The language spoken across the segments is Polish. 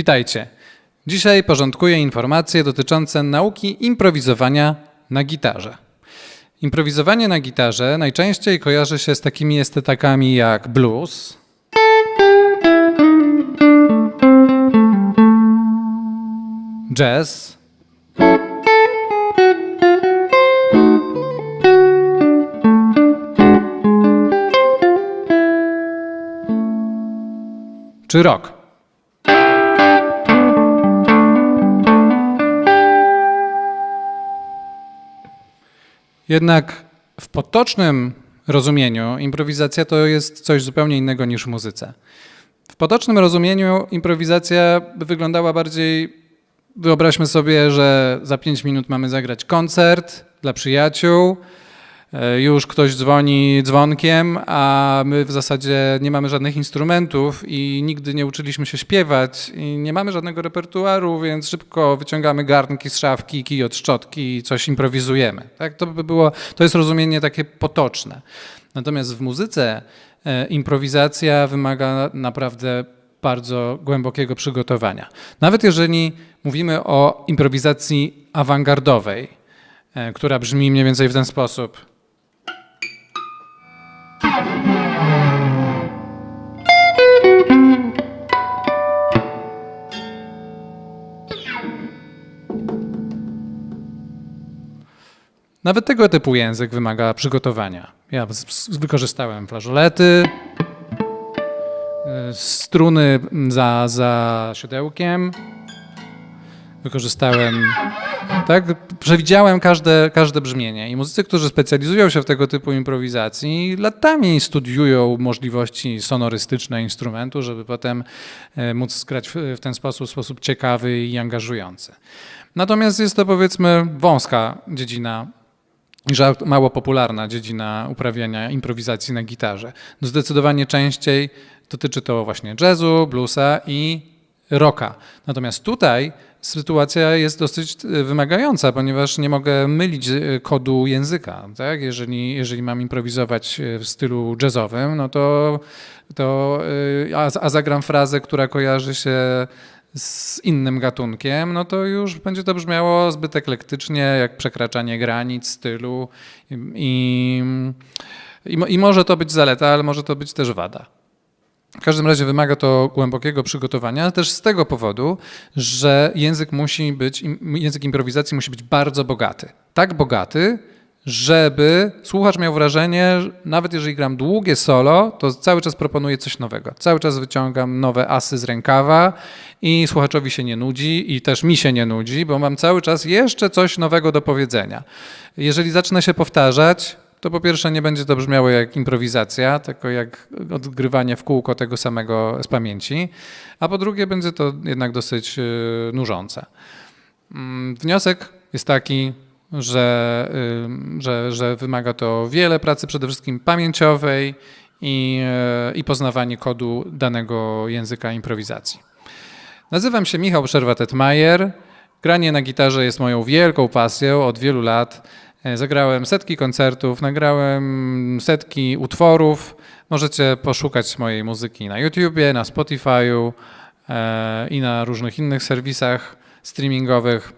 Witajcie. Dzisiaj porządkuję informacje dotyczące nauki improwizowania na gitarze. Improwizowanie na gitarze najczęściej kojarzy się z takimi estetakami jak blues, jazz, czy rock. Jednak w potocznym rozumieniu improwizacja to jest coś zupełnie innego niż w muzyce. W potocznym rozumieniu improwizacja by wyglądała bardziej, wyobraźmy sobie, że za 5 minut mamy zagrać koncert dla przyjaciół, już ktoś dzwoni dzwonkiem, a my w zasadzie nie mamy żadnych instrumentów i nigdy nie uczyliśmy się śpiewać i nie mamy żadnego repertuaru, więc szybko wyciągamy garnki z szafki, kij od szczotki i coś improwizujemy. Tak? To by było, to jest rozumienie takie potoczne. Natomiast w muzyce e, improwizacja wymaga naprawdę bardzo głębokiego przygotowania. Nawet jeżeli mówimy o improwizacji awangardowej, e, która brzmi mniej więcej w ten sposób. Nawet tego typu język wymaga przygotowania. Ja wykorzystałem flażolety, y, struny za, za siodełkiem, wykorzystałem, tak, przewidziałem każde, każde brzmienie i muzycy, którzy specjalizują się w tego typu improwizacji, latami studiują możliwości sonorystyczne instrumentu, żeby potem e, móc grać w, ten sposób, w sposób ciekawy i angażujący. Natomiast jest to powiedzmy wąska dziedzina że mało popularna dziedzina uprawiania improwizacji na gitarze. No zdecydowanie częściej dotyczy to właśnie jazzu, bluesa i rocka. Natomiast tutaj sytuacja jest dosyć e, wymagająca, ponieważ nie mogę mylić e, kodu języka. Tak? Jeżeli, jeżeli mam improwizować e, w stylu jazzowym, no to, to a, a zagram frazę, która kojarzy się z innym gatunkiem, no to już będzie to brzmiało zbyt eklektycznie, jak przekraczanie granic stylu i, i, i, mo- i może to być zaleta, ale może to być też wada. W każdym razie wymaga to głębokiego przygotowania, też z tego powodu, że język musi być, język improwizacji musi być bardzo bogaty. Tak bogaty, żeby słuchacz miał wrażenie, że nawet jeżeli gram długie solo, to cały czas proponuję coś nowego. Cały czas wyciągam nowe asy z rękawa i słuchaczowi się nie nudzi i też mi się nie nudzi, bo mam cały czas jeszcze coś nowego do powiedzenia. Jeżeli zacznę się powtarzać, to po pierwsze nie będzie to brzmiało jak improwizacja, tylko jak odgrywanie w kółko tego samego z pamięci, a po drugie będzie to jednak dosyć yy, nużące. Mm, Wniosek jest taki, że, że, że wymaga to wiele pracy, przede wszystkim pamięciowej i, e, i poznawanie kodu danego języka improwizacji. Nazywam się Michał Szerwatet-Majer. Granie na gitarze jest moją wielką pasją od wielu lat. E, Zagrałem setki koncertów, nagrałem setki utworów. Możecie poszukać mojej muzyki na YouTubie, na Spotify'u e, i na różnych innych serwisach streamingowych.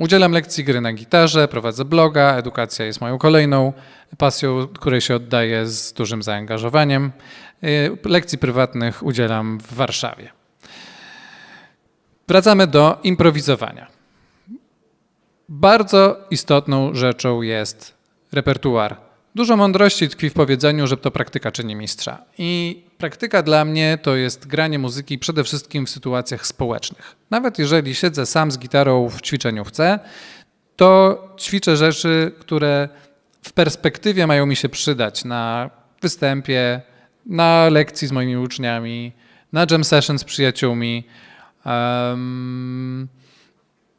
Udzielam lekcji gry na gitarze, prowadzę bloga, edukacja jest moją kolejną pasją, której się oddaję z dużym zaangażowaniem. E, Lekcji prywatnych udzielam w Warszawie. Wracamy do improwizowania. Bardzo istotną rzeczą jest repertuar. Dużo mądrości tkwi w powiedzeniu, że to praktyka czyni mistrza. I praktyka dla mnie to jest granie muzyki przede wszystkim w sytuacjach społecznych. Nawet jeżeli siedzę sam z gitarą w ćwiczeniówce, to ćwiczę rzeczy, które w perspektywie mają mi się przydać na występie, na lekcji z moimi uczniami, na jam session z przyjaciółmi. em,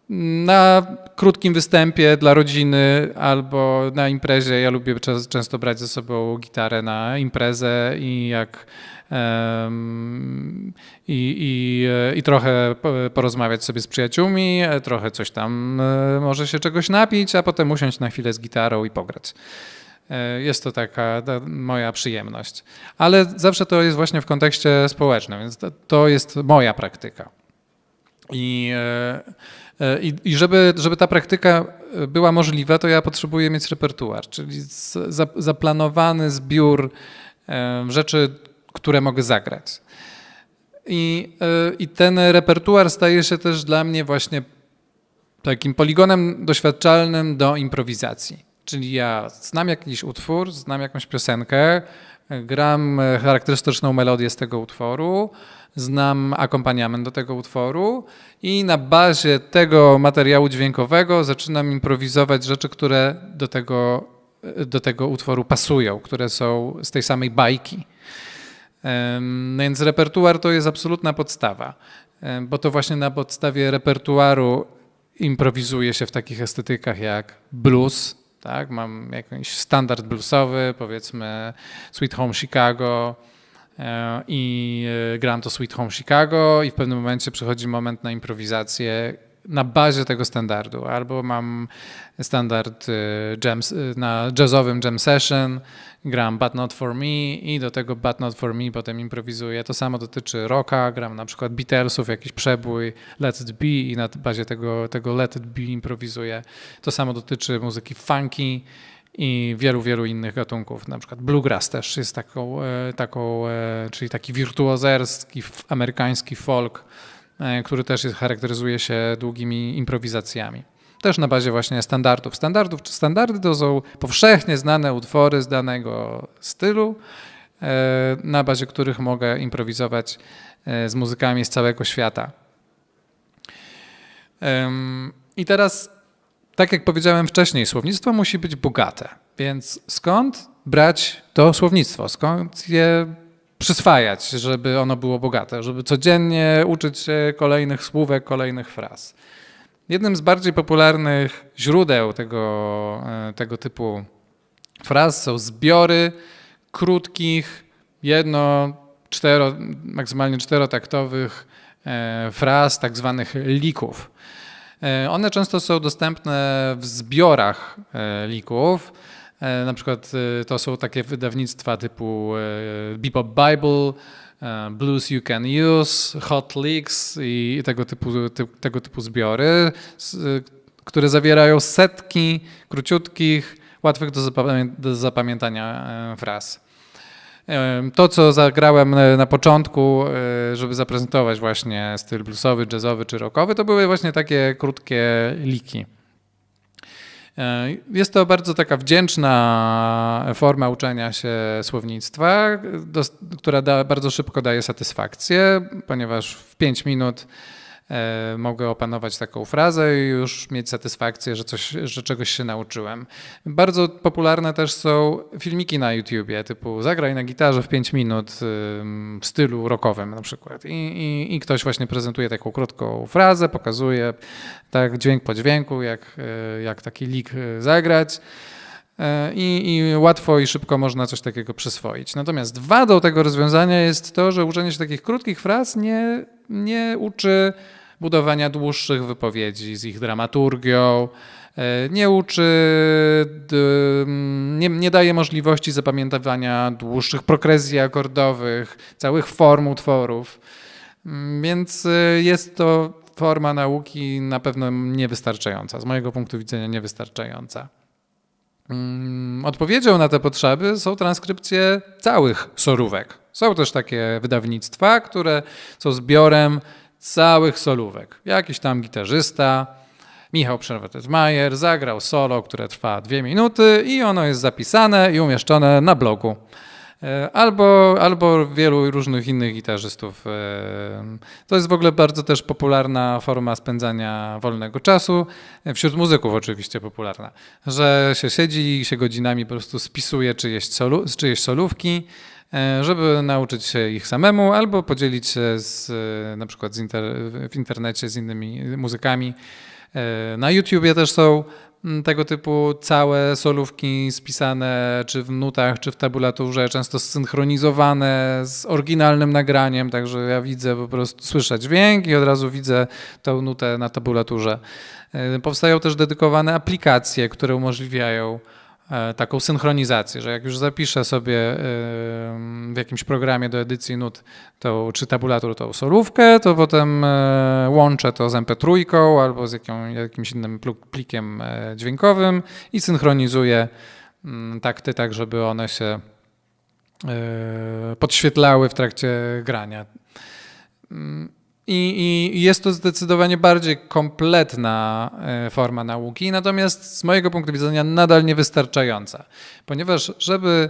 na krótkim występie dla rodziny albo na imprezie. Ja lubię często brać ze sobą gitarę na imprezę i jak i, i, i trochę po- porozmawiać sobie z przyjaciółmi, e, trochę coś tam e, może się czegoś napić, a potem usiąść na chwilę z gitarą i pograć. E, Jest to taka ta moja przyjemność. Ale zawsze to jest właśnie w kontekście społecznym, więc to, to jest moja praktyka. I, i, i żeby, żeby ta praktyka była możliwa, to ja potrzebuję mieć repertuar, czyli zaplanowany zbiór e, rzeczy, które mogę zagrać. I, e, I ten repertuar staje się też dla mnie właśnie takim poligonem doświadczalnym do improwizacji. Czyli ja znam jakiś utwór, znam jakąś piosenkę, gram e, charakterystyczną melodię z tego utworu, znam akompaniament do tego utworu i na bazie tego materiału dźwiękowego zaczynam improwizować rzeczy, które do tego, do tego utworu pasują, które są z tej samej bajki. Em, Więc repertuar to jest absolutna podstawa, bo to właśnie na podstawie repertuaru improwizuje się w takich estetykach jak blues, tak? Mam jakiś standard bluesowy, powiedzmy Sweet Home Chicago i e, gram to Sweet Home Chicago i w pewnym momencie przychodzi moment na improwizację na bazie tego standardu. Albo mam standard e, jam, na jazzowym jam session, gram But Not For Me i do tego But Not For Me potem improwizuję. To samo dotyczy rocka, gram na przykład Beatlesów, jakiś przebój Let It Be i na bazie tego, tego Let It Be improwizuję. To samo dotyczy muzyki funky i wielu, wielu innych gatunków. Na przykład bluegrass też jest taką, e, taką e, czyli taki wirtuozerski amerykański folk, e, który też jest, charakteryzuje się długimi improwizacjami. Też na bazie właśnie standardów. Standardów czy standardy to są powszechnie znane utwory z danego stylu, na bazie których mogę improwizować z muzykami z całego świata. I teraz, tak jak powiedziałem wcześniej, słownictwo musi być bogate. Więc skąd brać to słownictwo? Skąd je przyswajać, żeby ono było bogate? Żeby codziennie uczyć się kolejnych słówek, kolejnych fraz. Jednym z bardziej popularnych źródeł tego, e, tego typu fraz są zbiory krótkich, jedno, cztero, maksymalnie czterotaktowych e, fraz, tak zwanych lików. E, One często są dostępne w zbiorach e, lików. E, Na przykład to są takie wydawnictwa typu Bebop Bible, Blues You Can Use, Hot Licks i tego typu, ty, tego typu zbiory, które zawierają setki króciutkich, łatwych do, zapamię- do zapamiętania fraz. To, co zagrałem e, na początku, e, żeby zaprezentować właśnie styl bluesowy, jazzowy czy rockowy, to były właśnie takie krótkie liki. E, Jest to bardzo taka wdzięczna forma uczenia się słownictwa, która da, bardzo szybko daje satysfakcję, ponieważ w 5 minut mogę opanować taką frazę i już mieć satysfakcję, że, coś, że czegoś się nauczyłem. Bardzo popularne też są filmiki na YouTubie, typu zagraj na gitarze w 5 minut w stylu rockowym na przykład. I, i, I ktoś właśnie prezentuje taką krótką frazę, pokazuje tak dźwięk po dźwięku, jak, e, jak taki lik e, zagrać. E, I, I łatwo i szybko można coś takiego przyswoić. Natomiast wadą tego rozwiązania jest to, że uczenie się takich krótkich fraz nie, nie uczy budowania dłuższych wypowiedzi z ich dramaturgią, e, nie uczy, d, nie, nie daje możliwości zapamiętywania dłuższych progresji akordowych, całych form utworów. Mm, Więc y, jest to forma nauki na pewno niewystarczająca, z mojego punktu widzenia niewystarczająca. Mm, Odpowiedzią na te potrzeby są transkrypcje całych solówek. Są też takie wydawnictwa, które są zbiorem całych solówek. Jakiś tam gitarzysta, Michał Przerwatet-Majer, zagrał solo, które trwa dwie minuty i ono jest zapisane i umieszczone na blogu. E, Albo, albo wielu różnych innych gitarzystów. E, To jest w ogóle bardzo też popularna forma spędzania wolnego czasu, e, wśród muzyków oczywiście popularna, że się siedzi i się godzinami po prostu spisuje czyjeś, solu, czyjeś solówki, żeby nauczyć się ich samemu, albo podzielić się z, e, na przykład inter, w internecie z innymi muzykami. E, Na YouTubie też są mm, tego typu całe solówki spisane czy w nutach, czy w tabulaturze, często zsynchronizowane z oryginalnym nagraniem, także ja widzę po prostu, słyszę dźwięk i od razu widzę tą nutę na tabulaturze. E, Powstają też dedykowane aplikacje, które umożliwiają e, taką synchronizację, że jak już zapiszę sobie e, w jakimś programie do edycji nut tą, czy tabulatur tą solówkę, to potem e, łączę to z MP3 albo z jakimś innym plikiem e, dźwiękowym i synchronizuję mm, takty tak, żeby one się e, podświetlały w trakcie grania. I, I jest to zdecydowanie bardziej kompletna e, forma nauki, natomiast z mojego punktu widzenia nadal niewystarczająca, ponieważ żeby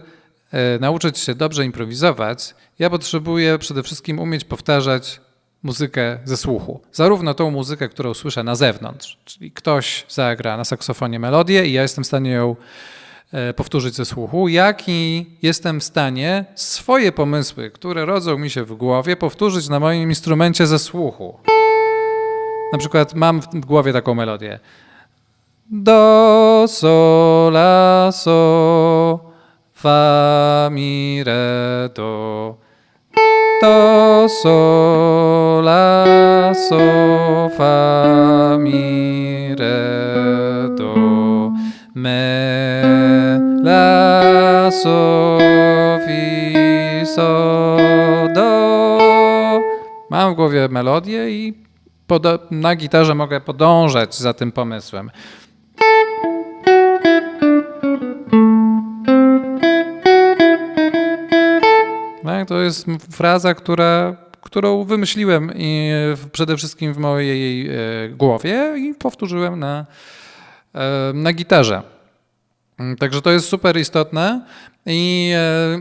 e, nauczyć się dobrze improwizować, ja potrzebuję przede wszystkim umieć powtarzać muzykę ze słuchu. Zarówno tą muzykę, którą słyszę na zewnątrz, czyli ktoś zagra na saksofonie melodię i ja jestem w stanie ją powtórzyć ze słuchu, jak i jestem w stanie swoje pomysły, które rodzą mi się w głowie, powtórzyć na moim instrumencie ze słuchu. Na przykład mam w głowie taką melodię. Do, sol, la, so, fa, mi, re, do. Do, sol, la, so, fa, mi, re, do. Me, la, so, do. Mam w głowie melodię i na gitarze mogę podążać za tym pomysłem. Tak, to jest fraza, która, którą wymyśliłem i przede wszystkim w mojej e, głowie i powtórzyłem na, e, na gitarze. Mm, Także to jest super istotne i, e,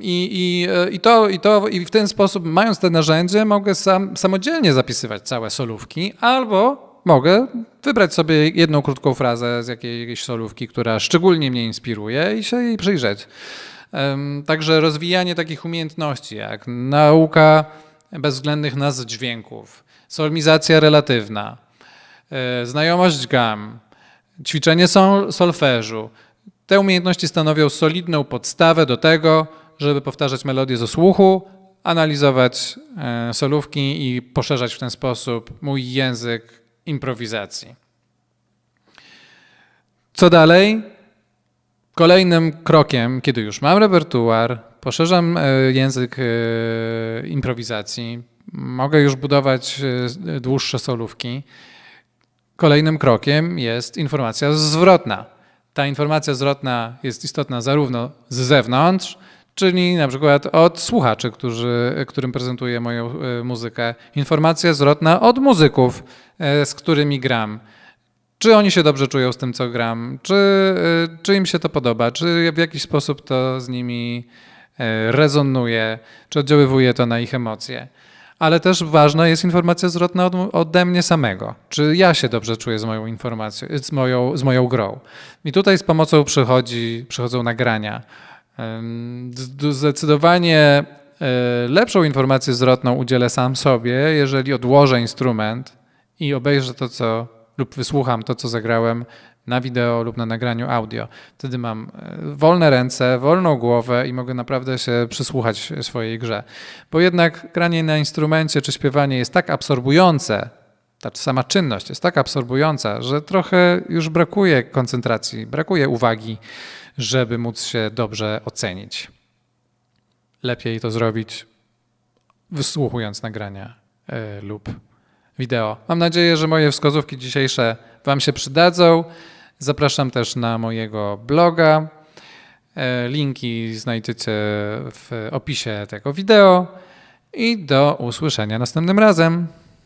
i, i, e, i, to, i, to, i w ten sposób, mając te narzędzie, mogę sam, samodzielnie zapisywać całe solówki albo mogę wybrać sobie jedną krótką frazę z jakiejś solówki, która szczególnie mnie inspiruje i się jej przyjrzeć. Także rozwijanie takich umiejętności jak nauka bezwzględnych nazw dźwięków, solmizacja relatywna, e, znajomość gam, ćwiczenie sol, solfeżu. Te umiejętności stanowią solidną podstawę do tego, żeby powtarzać melodię ze słuchu, analizować e, solówki i poszerzać w ten sposób mój język improwizacji. Co dalej? Kolejnym krokiem, kiedy już mam repertuar, poszerzam e, język e, improwizacji, mogę już budować dłuższe solówki. Kolejnym krokiem jest informacja zwrotna. Ta informacja zwrotna jest istotna zarówno z zewnątrz, czyli na przykład od słuchaczy, którzy, którym prezentuję moją e, muzykę. Informacja zwrotna od muzyków, e, z którymi gram. Czy oni się dobrze czują z tym, co gram? Czy, y, czy im się to podoba? Czy w jakiś sposób to z nimi rezonuje? Czy oddziaływuje to na ich emocje? Ale też ważna jest informacja zwrotna od, ode mnie samego. Czy ja się dobrze czuję z moją informacją, z moją, z moją grą? I tutaj z pomocą przychodzi, przychodzą nagrania. Zdecydowanie y, lepszą informację zwrotną udzielę sam sobie, jeżeli odłożę instrument i obejrzę to, co lub wysłucham to, co zagrałem na wideo lub na nagraniu audio. Wtedy mam e, wolne ręce, wolną głowę i mogę naprawdę się przysłuchać swojej grze. Bo jednak granie na instrumencie czy śpiewanie jest tak absorbujące, ta sama czynność jest tak absorbująca, że trochę już brakuje koncentracji, brakuje uwagi, żeby móc się dobrze ocenić. Lepiej to zrobić wysłuchując nagrania e, lub wideo. Mam nadzieję, że moje wskazówki dzisiejsze Wam się przydadzą. Zapraszam też na mojego bloga. E, Linki znajdziecie w opisie tego wideo i do usłyszenia następnym razem.